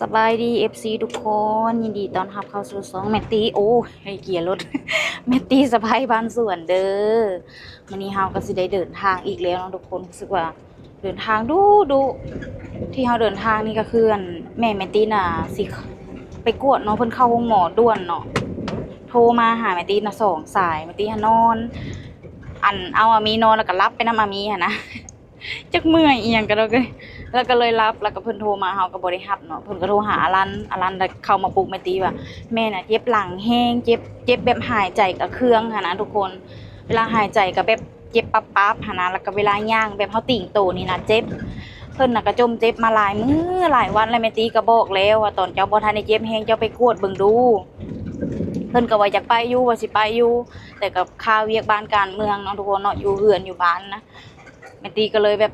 สบายดี FC ทุกคนยินดีตอนรับเข้าสู่สองแมตตี้โอ้ให้เกียร์รถแมตตี้สบายบ้านส่วนเด้อวันนี้เฮาก็สิได้เดินทางอีกแล้วเนาะทุกคนรู้สึกว่าเดินทางดูดูที่เฮาเดินทางนี่ก็คืออันแม่แมตตี้น่ะสิไปกวดเนาะเพิ่นเข้าห้องหมอด่วนเนาะโทรมาหาแมตตี้น่ะสองสายแมตตี้หานอน อันเอาอามีนอนแล้วก็รับไปน้ำอามีหั่นะจักเมื่อยเอียงก็แล้วก็ แล้วก็เลยรับแล้วก็เพิ่นโทรมาเฮาก็บ่ได้รับเนาะเพิ่นก็โทรหาอลันอลันแล้วเข้ามาปลุกแม่ตีว่าแม่น่ะเจ็บหลังแห้งเจ็บเจ็บแบบหายใจกับเครื่องหั่นนะทุกคน เวลาหายใจก็แบบเจ็บปั๊บๆหั่นนะแล้วก็เวลาย่างแบบเฮาติ่งโตนี่นะเจ็บเพิ่นน่ะก็จมเจ็บมาหลายมื้อหลายวันแล้วแม่ตีก็บอกแล้วว่าตอนเจ้าบ่ทันได้เจ็บแฮงเจ้าไปกวดเบิ่งดูเพิ่นก็ว่าอยากไปอยู่ว่าสิไปอยู่แต่กับค่าเวียกบ้านการเมืองเนาะทุกคนเนาะอยู่เฮือนอยู่บ้านนะแม่ตีก็เลยแบบ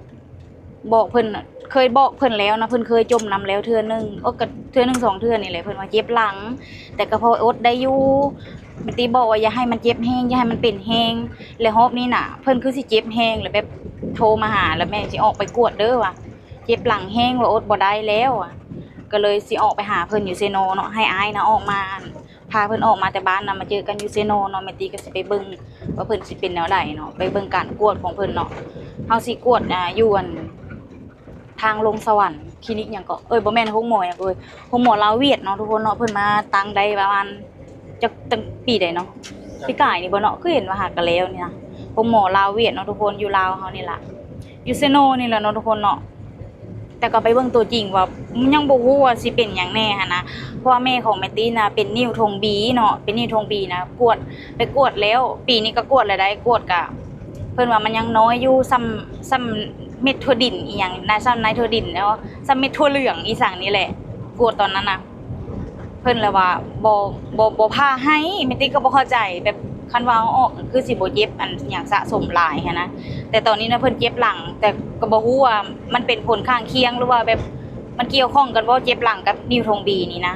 บอกเพิ่นน่ะเคยบอกเพิ่นแล้วนะเพิ่นเคยจมน้ำแล้วเทื่อนึงโอ้ก็เทื่อนึงสองเทื่อนี่แหละเพิ่นว่าเจ็บหลัง แต่ก็พออดได้อยู่แม่ตีบอกว่าอย่าให้มันเจ็บแห้งอย่าให้มันเป็นแห้งแล้วรอบนี้น่ะ เพิ่นคือสิเจ็บแห้งแล้วแบบโทรมาหาแล้วแม่สิออกไปกวดเด้อว่ะเจ็บหลังแห้งว่าอดบ่ได้แล้วอะก็เลยสิออกไปหาเพิ่นอยู่เซโนเนาะให้อายนะออกมาพาเพิ่นออกมาแต่บ้านนะมาเจอกันอยู่เซโนเนาะแม่ตีก็สิไปเบิ่งว่าเพิ่นสิเป็นแนวใดเนาะไปเบิ่งการกวดของเพิ่นเนาะเฮาสิกวดอ่าอยู่อัน ทางลงสวรรค์คลินิกหยังก็เอ้ยบ่แม่นโรงหมอหยังเอ้ยโรงหมอลาวเวียดเนาะทุกคนเนาะเพิ่นมาตั้งได้ประมาณจักตั้งปีใดเนาะปีกายนี่บ่เนาะคือเห็นว่าหากันแล้วนี่นะโรงหมอลาวเวียดเนาะทุกคนอยู่ลาวเฮานี่ล่ะอยู่เซโนนี่แหละเนาะทุกคนเนาะแต่ก็ไปเบิ่งตัวจริงว่ามันยังบ่ฮู้ว่าสิเป็นหยังแน่หันนะเพราะว่าแม่ของแมตตี้นะเป็นนิ้วธงบีเนาะเป็นนิ้วธงบีนะกวดไปกวดแล้ว ปีนี้ก็กวดแล้วได้กวดกะเพิ่นว่ามันยังน้อยอยู่ซ้ำซ้ำ เม็ดถั่วดินอีหยังนายซ้ำนายถั่วดินแล้วซ้ำเม็ดถั่วเหลืองอีสั่งนี่แหละกวดตอนนั้นนะเพิ่นเลยว่าบ่บ่บ่พาให้แมตตี้ก็บ่เข้าใจแบบคันว่าเอาออกคือสิบ่เจ็บอันหยังสะสมหลายหันนะแต่ตอนนี้นะเพิ่นเจ็บหลัง แต่ก็บ่ฮู้ว่ามันเป็นผลข้างเคียงหรือว่าแบบมันเกี่ยวข้องกันว่าเจ็บหลังกับนิวทงบีนี่นะ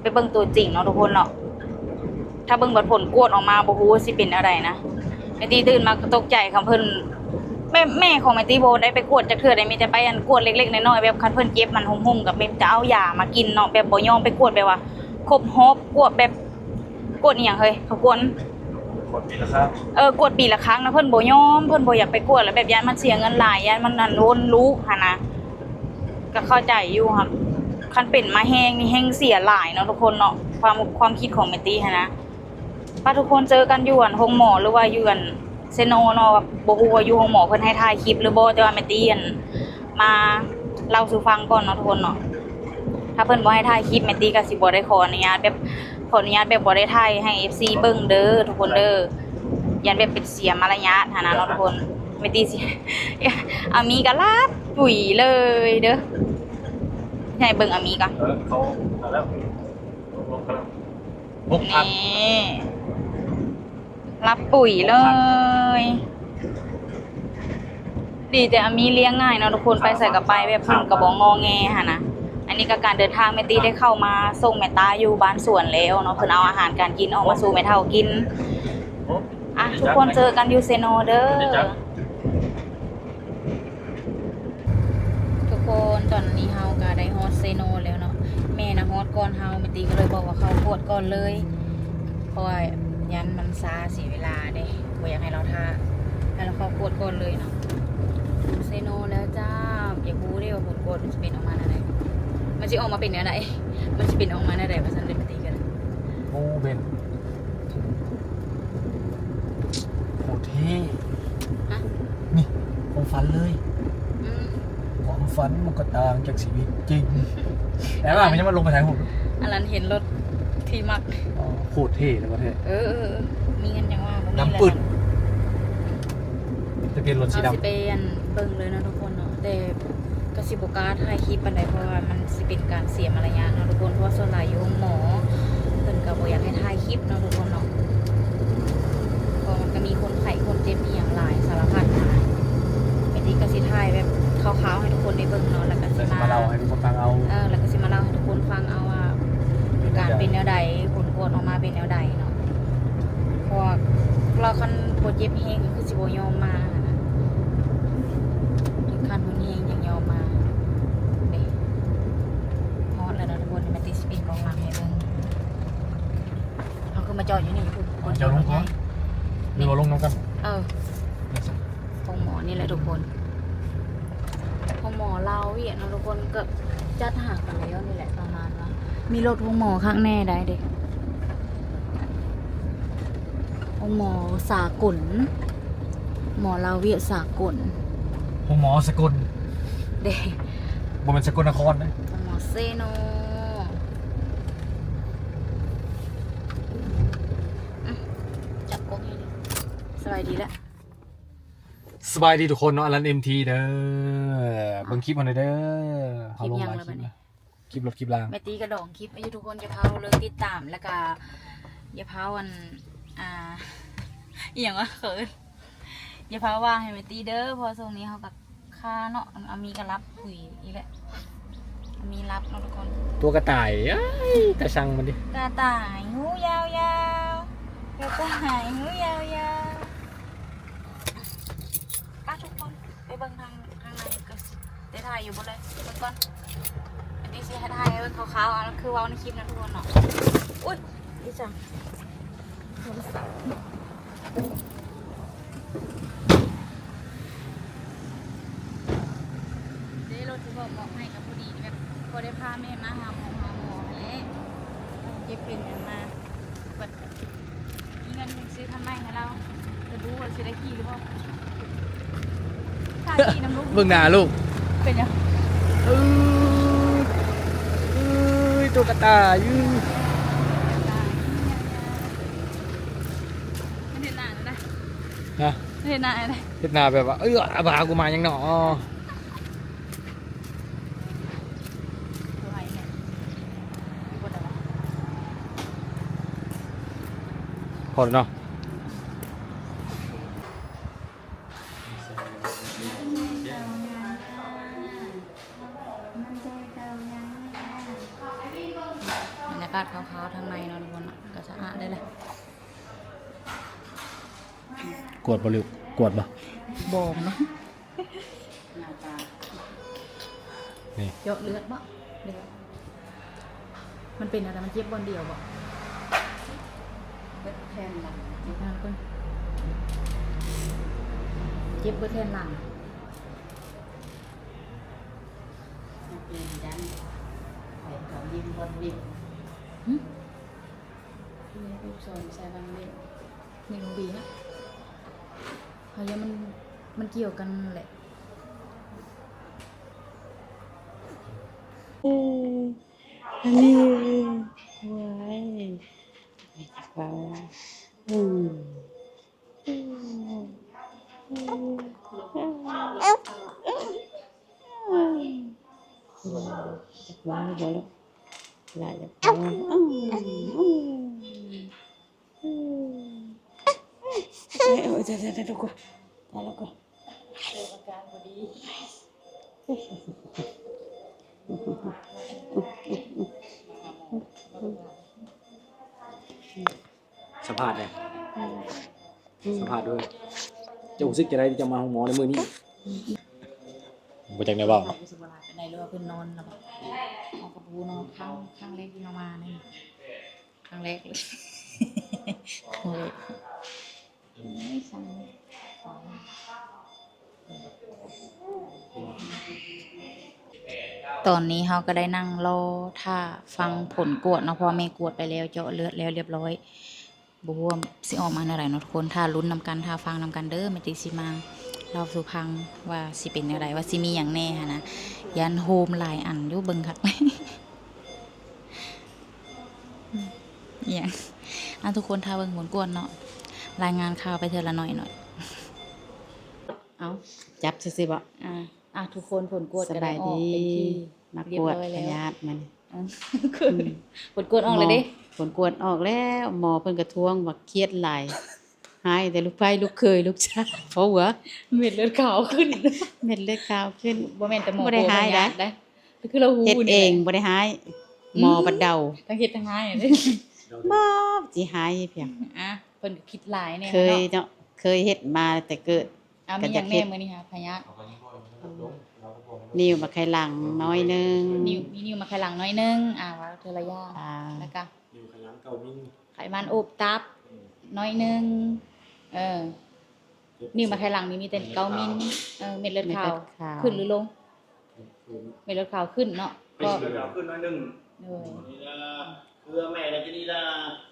ไปเบิ่งตัวจริงเนาะทุกคนเนาะถ้าเบิ่งบัดผลกวดออกมาบ่ฮู้ว่าสิเป็นอะไรนะแม่ตีตื่นมาก็ตกใจคำเพิ่น แม่แม่ของแม่ตีโบได้ไปกวดจักเทื่อได้มีแต่ไปอันกวดเล็กๆน้อยๆแบบคันเพิ่นเจ็บมันหุ่มๆกับแม่จะเอายามากินเนาะแบบบ่ยอมไปกวดแบบว่าครบฮอบกวดแบบกวดอีหยังเฮ้ยเขากวนกดปีละครับเออกวดปีละครั้งนะเพิ่นบ่ยอมเพิ่นบ่อยากไปกวดแล้วแบบยานมันเสียเงินหลายยานมันนั่นวนลูกหั่นนะก็เข้าใจอยู่ครับคันเป็นมาแห้งนี่แห้งเสียหลายเนาะทุกคนเนาะความความคิดของแมตตี้หั้นนะป้าทุกคนเจอกันอยู่อันห้องหมอหรือว่าอยู่อัน เซโนเนาะบบบ่ฮู้ว่าอยู่ห้องหมอเพิ่นให้ถ่ายคลิปหรือบ่แต่ว่าแมตตี้อันมาเล่าสู่ฟังก่อนเนาะทุกคนเนาะถ้าเพิ่นบ่ให้ถ่ายคลิปแมตตี้ก็สิบ่ได้ขออนุญาตแบบขออนุญาตแบบบ่ได้ถ่ายให้ FC เบิ่งเด้อทุกคนเด้อยันแบบเป็นเสียมารยาทหานะเนาะทุกคนไม่ตีสิอามีก็ลาบปุ๋ยเลยเด้อใช่เบิ่งอามีก็เออเขาอาแล้วลงกันแล้วหกพันนี่ รับปุ๋ยเลย ดีแต่อามีเลี้ยงง่ายเนาะทุกคนไปใส่กับไปแบบเพิ่นกระบอกงอแงหะนะอันนี้ก็การเดินทางแม่ตีได้เข้ามาส่งแม่ตาอยู่บ้านสวนแล้วเนาะเพิ่นเอาอาหารการกินออกมาสู่แม่เฒ่ากินโอ้อะทุกคนเจอกันยูเซโนเด้อเดี๋ยวจ๊ะทุกคนตอนนี้เฮาก็ได้ฮอตเซโนแล้วเนาะแม่นะฮอตก่อนเฮาแม่ตีก็เลยบอกว่าเขากดก่อนเลยเพราะว่า ยันมันซาเสียเวลาเด้บ่อยากให้เราท่าให้เราเข้ากดก่อนเลยเนาะเซโนแล้วจ้าอยากรู้เด้ว่าผลกดมันจะเป็นออกมาแนวไหนมันจะออกมาเป็นแนวไหนมันจะเป็นออกมาแนวไหนว่าซั่นเลยแม่ตีกันโอ้เบนโหเท่ฮะนี่ความฝันเลยอืมความฝันมันก็ต่างจากชีวิตจริงแล้วอะมันจะมาลงไปถ่ายผมอันนั้นเห็นรถ ที่มักอ๋อโคตรเท่เลยประเทศเออเออเออมีเงินยังว่าบ่มีดำปึดจะเป็นรถสีเอาสิดำเป็นเบิ่งเลยนะทุกคนเนาะแต่กสิบกล้าถ่ายคลิปปันใดเพราะว่ามันสิเป็นการเสียมารยาทเนาะทุกคนเพราะว่าส่วนหลายอยู่ห้องหมอเพิ่นก็บ่อยากให้ถ่ายคลิปเนาะทุกคนเนาะเพราะมันก็มีคนไข้คนเจ็บอีหยังหลายสารพัดนะบางทีก็สิถ่ายแบบคร่าวๆให้ทุกคนได้เบิ่งเนาะแล้วก็สิแต่มามาเราให้ทุกคนฟังเอา เออแล้วก็สิมาเล่าให้ทุกคนฟังเอา จ็บแห้งก็คือสิบยอมมานะถึงขั้นมันแห้งย่างยอมมาเด้ฮอแล้วนะทุกคนมาติสปีกองหลังให้เบิ่งเขาคือมาจอดอยู่นี่คุณคนเจ้าลงก่อนมีว่าลงน้องกันเออของหมอนี่แหละทุกคนของหมอเราเนี่ยนะทุกคนเกือบจัดหักกันแล้วนี่แหละประมาณว่ามีรถพงหมอข้างแน่ได้เด็ก ห้องหมอสากล หมอเราเวียดสากลผมหมอสกลเด็กบ่เป็นสกลนครนะหมอเซโนอะจับกล้องให้ดิสบายดีแล้วสบายดีทุกคนเนาะอลันเอ็มทีเด้อเบิ่งคลิปมาหน่อยเด้อเขาลงหลายคลิปนะคลิปรถคลิปรางแม่ตีกระดองคลิปอายุทุกคนจะเผาเลิกติดตามแล้วก็อย่าเผาวัน อ่าอหย่างว่าเขินอย่าเผาว่าให้แม่ตีเด้อเพอช่วงนี้เขากับค่าเนาะอามีก็รับคุยอีกแหละอามีรับเนาะทุกคนตัวกระต่ายเอ้ยกระชังมันดิกระต่ายหูยาวๆกระต่ายหูยาวๆป้าทุกคนไปเบิ่งทางทางในก็สิได้ถ่ายอยู่บ่เลยเบิ่งก่อนอันนี้สิให้ถ่ายให้เบิ่งขาวๆอันนั้นคือเว้าในคลิปนะทุกคนเนาะอุ้ยดีจังโทรศัพท์ ได้รถที่บอกบอกให้กับพอดีแบบพอได้พาแม่มาหาหมอหาหมอแล้วเก็บเป็นกันมาเปิดมีเงินซื้อทำไมให้เราจะดูว่าซื้อได้ขี่หรือเปล่าค่าขี่น้ำลูกเบิ่งหน้าลูก เป็นยังเอ้ยเอ้ยตัวกระต่ายยือ ไม่เห็นหน้าเลยนะ ฮะ ไม่ เห็นหน้าเลยเฮ็ดหน้าแบบว่าเอ้ยอาบากูมายังหนอตัวไหนเนี่ยอยู่บนอะไรพอแล้วเนาะบรรยากาศขาวๆทางในเนาะทุกคนอะก็สะอาดได้เลย กวดบ่ลูกกวดบ่บอมเนาะหน้าตานี่เยอะเลือดบ่เลือดมันเป็นอะไรมันเจ็บบอลเดียวบ่เจ็บแทนหลังเจ็บแทนคนเจ็บเบอร์แทนหลังเป็นยันไปเขายิงบอลวิ่งหึมีลูกชนใส่บางเล่นนี่ลงบีนะ พยามันมันเกี่ยวกันแหละอันนี้ไว้ไม่จับเบาอืมจับเบาบ่ลูกลาจับเบาอืมอืมอืม เอ้ยเอ้ยเดี๋ยวเดี๋ยวเดี๋ยวก่อนเดี๋ยวก่อนเรื่องอากสัมภาษณ์เลยสัมภาษณ์ด้วยจะรู้สึกจะได้ที่จะมาห้องหมอในมือนี้บ่จักได้เว้าเขารู้สึกว่าหลายเป็นไรหรือว่าเพิ่นนอนแล้วแบบเอากระปูนอนข้างข้างแรกที่เรามานี่ครั้งแรกเลย โอ้ย ไม่สั่งสองตอนนี้เขาก็ได้นั่งรอถ้าฟังผลกวดเนาะพอแม่กวดไปแล้วเจาะเลือดแล้วเรียบร้อยบวาสิออกมาเท่าไหร่เนาะทุกคนถ้าลุ้นนำกันถ้าฟังนำกันเด้อแม่ติสิมาเราสู่พังว่าสิเป็นอะไรว่าสิมีอย่างแน่ฮะนะยันโฮมหลายอันยู่เบิงคักเลยอืมอย่างอะทุกคนถ้าเบิงผลกวดเนาะ รายงานข่าวไปเทอละหน่อยหน่อย เอาจับซื่อๆบ่อะอะทุกคนผลกวดสก็บายออกดีเป็นที่มาเรียกบวร้ดอยพแล้วยาธิมันอะคือผลกวดออกเลยเดิผลกวดออกแล้วหมอเพิ่นกระท้วงว่าเครียดหลายหายแต่ลูกไผลูกเคยลูกชายเพราะว่าเม็ดเลือดขาวขึ้นเม็ดเลือดขาวขึ้น บ่แม่นแต่หมอบ่ได้หายโบนะได้ได้คือเราหูเฮ็ดนี่เองแหละบ่ได้หายหมอบัดเดาทั้งเฮ็ดทั้งหายอะเด้ บ่สิหายเพียง อะ เพิ่นก็คิดหลายแน่เคยเนาะเคยเฮ็ดมาแต่เกิดอะก็มีหจะยังเฮ็แม่ดมื้อนี้ค่ะพยาธินิ้วมาไขหลังน้อยหนึงนิ้วมีนิ้วมาไขหลังน้อยนึงอะว่าเทอละอย่างอ่าแล้วก็อยู่ข้างหลังเก่ามีไขมันอบตับน้อยหนึงเออนิ้วมาไขหลังนี่มีแต่เกามินเออเม็ดเลือดขาวขึ้นหรือลงเม็ดเลือดขาวขึ้นเนาะก็เดี๋ยวขึ้นน้อยหนึ่งเออนี่ละคือแม่เราจะนี่ละอ่าคำหอบก็จะก็โทรหนุ่มละ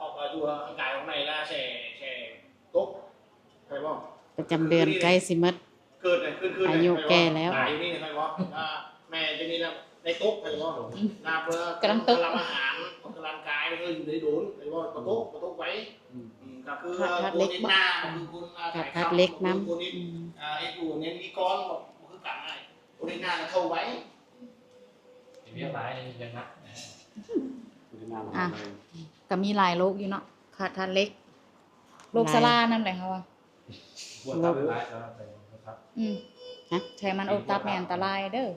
ออกมาดูร่างกายของในละแช่แช่ตุ๊กใครบอกประจำเดือนใกล้สิหมดเกิดเนี่ยขึ้นขึ้นอายุแก่แล้ว ตายอยู่นี่ใครบอกอ่าแม่จะนี่ละในตุ๊กใครบอกนาเพื่อกำลังตุ๊กกำลังอาหารออกกำลังกายแล้วก็อยู่ในโดนใครบอกกระตุ๊กกระตุ๊กไว้อืมก็คือขาดขาดโคเล็กนิดหน้าคือคุณอาขาศัดยขาดเล็กน้ำโคนิดอืมอ่าไอ้กูเนี่ยมีก้อนบอกคือกันไงโคนิดหน้าก็เข้าไว้ เรียบร้อยยังนะ อะ ก็มีหลายโรคอยู่เนาะขาดทานเล็กโรคซาร่านั่นแหละค่ะว่าปวดตับร้ายแล้วไปครับอืมฮะใช้มันอบตับแม่อันตรายเด้อ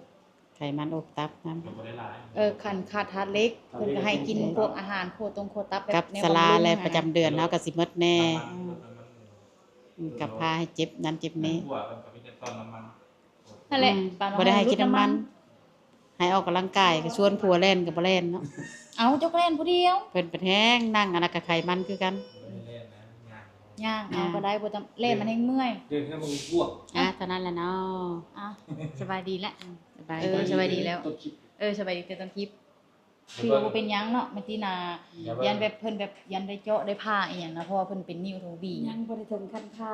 ไขมันอบตับน้ปวดได้หลายเออคันขาดทานเล็กเพิ่นก็ให้กินพวกอาหารโคตรงโคตับำแบบกับแนวสลาบำงและอประจำเดือนเฮาก็สิหมดแน่น้ำมันอืมกับพาให้เจ็บนั้นเจ็บนี้ปวดกับมีแต่ตอนน้ำมันนั่นแหละอืมปานว่าบ่ได้ให้กินน้ำมัน ให้ออกกำลังกายก็ชวนผัวเล่นกับบ่เล่นเนาะเอาจกเล่นผู้เดียวเพิ่นเป็นแห้งนั่งอันนั้นก็ไขมันคือกันไม่ได้เล่นนะงานย่างเอาก็ได้บ่ต้องเล่นมันให้เมื่อยเดินขึ้นมึงอ้วกอะเท่านั้นแหละเนาะอะสบายดีแล้วสบายเออดีสบายดีแล้ว ต้นคลิปเออสบายดีแต่ต้นคลิปคือว่าบ่เป็นหยังเนาะมันที่นายันแบบเพิ่นแบบยันได้เจาะได้ผ่าอีหยังนะเพราะว่าเพิ่นเป็นนิ้วโทงบียังบ่ได้ถึงขั้นพา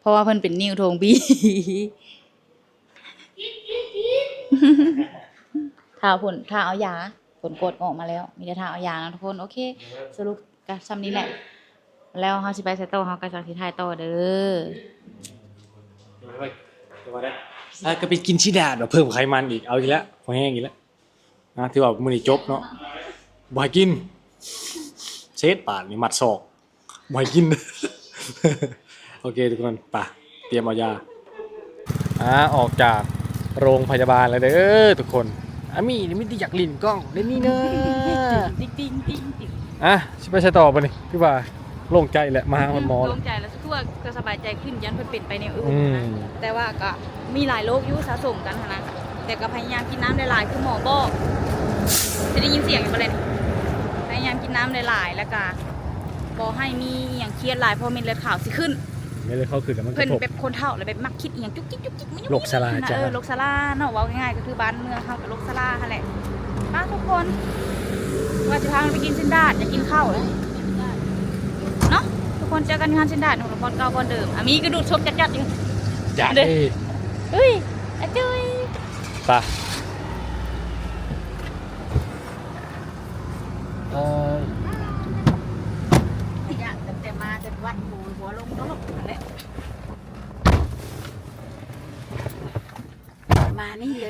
เพราะว่าเพิ่นเป็นนิ้วโทงบี ถ้าผลถ้าเอายาผลกดออกมาแล้ว มีแต่ถ้าเอายานะทุกคน โอเค สรุปก็ซ้ำนี้แหละ แล้วเฮาสิไปไสต่อเฮาก็จังสิถ่ายต่อเด้อเดี๋ยวไปเดี๋ยวมาได้อะก็ไปกินชิดาดแบบเพิ่มไขมันอีก เอาอีกแล้วพอแห้งอีกแล้วนะที่ว่ามื้อนี้จบเนาะบ่ให้กินเซตปาดนี่มัดศอกบ่ให้กิน โอเคทุกคนไปเตรียมเอายาอ่าออกจาก โรงพยาบาลแล้วเด้อทุกคนอามี่นี่ไมแต่ได้อยากลิ้นกล้องเล่นนี่เนอะติ๊งติ๊งติ๊งติ๊งอะสิไปใช้ต่อปะนี่พี่ว่าโล่งใจแหละมาหาคนหมอโล่งใจแล้วคือว่าก็สบายใจขึ้นยันเพิ่นเป็นไปในอื่นนะแต่ว่าก็มีหลายโรคยู่สะสมกันนะแต่ก็พยายามกินน้ำหลายๆคือหมอบอกจะได้ยินเสียงอยู่บ่เลยพยายามกินน้ำหลายๆแล้วก็บ่ให้มีอย่างเครียดหลายเพราะเม็ดเลือดขาวสิขึ้น ไม่เลยเข้าคืนแต่มันกเพิ่นระทบแบบคนเฒ่าแล้วแบบมักคิดอหย่างจุกจิกจุกจิกมันยุ่งโรคชรานะจ้ะ เออโรคชราเนาะเว้าง่ายๆก็คือบ้านเมืองเฮากับโรคชราหั่นแหละมาทุกคนว่าจะพากันไปกินเส้นดาดอยากกินข้าวเลยเนาะทุกคนเจอกันที่ร้านเส้นดาดของบอลเก่าบอลเดิมอะมีกระดูกชกจัดๆอยู่อยากเด้ได้เฮ้ยอาจุยปะเอ่อ อยากเต็มๆมาจนวันหูหัวลงโต๊ะนั่นแหละ มา นี่เล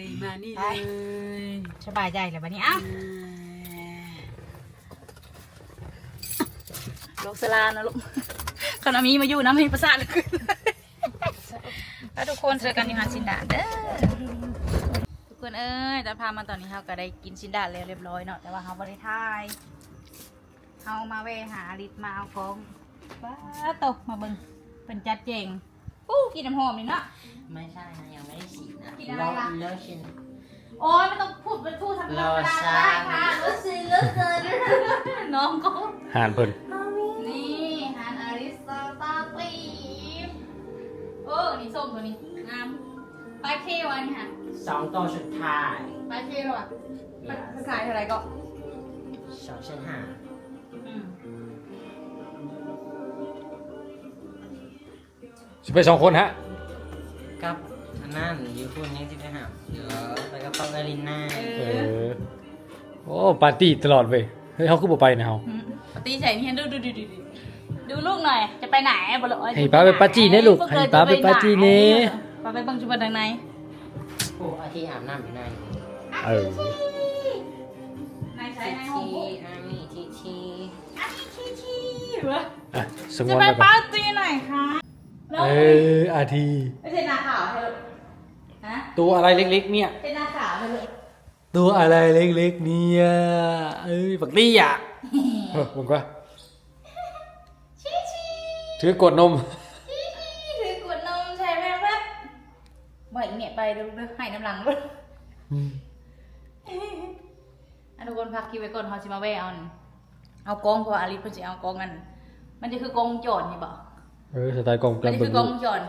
ย มานี่เลยสบายใจเลยบัดนี้อ้าวลูกสลานะลูกขณะมีมาอยู่น้ำให้ประสาทเลยแล้วทุกคนเจอกันที่ร้านสินดาเด้อทุกคนเอ้ยตอนพามาตอนนี้เราก็ได้กินสินดาแล้วเรียบร้อยเนาะแต่ว่าเราบริทายเรามาเวหาลิตมาเอาของว้าตกมาเบิ่งเป็นจัดเจง อู้กินน้ำหอมนี่เนาะ ไม่ใช่นะยังไม่ได้ฉีดนะกินอะไรรอล่ะเลิกชินโอ้ยไม่ต้องพูดเป็นพูดทำรอได้ซ่าค่ะรู้สึกรู้สึกน้องก็หานเพิ่นนี่ฮานอาริสตาตาตีมเออนี่ส้มตัวนี้งามปลาเควอันนี้ค่ะ สองตัวสุดท้ายปลาเควอะมันมันขายเท่าไหร่ก็สองเส้นห้า สิไปสองคนฮะกับอันนั้นอยูคุณนี้ที่ไปหาเดี๋ยวไปกับปอกาลินนาเออโอ้ปาร์ตี้ตลอดเว้ยเฮ้ยเขาคือบ่ไปนะเฮาอืมปฏิเสธนี่ดูดูดูดูดูดูลูกหน่อย จะไปไหนบอกเลยให้ป้าไปปาจีเนี่ยลูกให้ป้าไปปาจีเนี่ยป้าไปเบังจุบันทางไหนโอ้อาที่อาบน้ำอยู่ในเออไหนใช้ทีในห้องทีอามีทีทีอันนี้ชี้ชี้เหรออะสงจะวนไปไปก่อปานร์ตี้ไหนคะแล้ว เอออาทีเม่ในาขาวใช่หอฮะตัวอะไรเล็ก ๆ เนี่ย เป็นนาขาวใช่หตัวอะไรเล็กๆเนี่ยเอ้ยบักตี้อะเฮ้ยมึงก็ชี้ชี้ถือกดนมชี้ชี้ถือกดนมใช่ไหมครับบ่อยเนี่ยไปดูดูให้น้ำหลังด้วยอันทุกคนพักคิวไว้ก่อนพอาจะมาแว่เอาเอากองเพราะอาลิสเพิ่นจะเอากองกัน มันจะคือกองจอดนี่บอก เออสไตล์กล่องอับนี้คือกองวงจร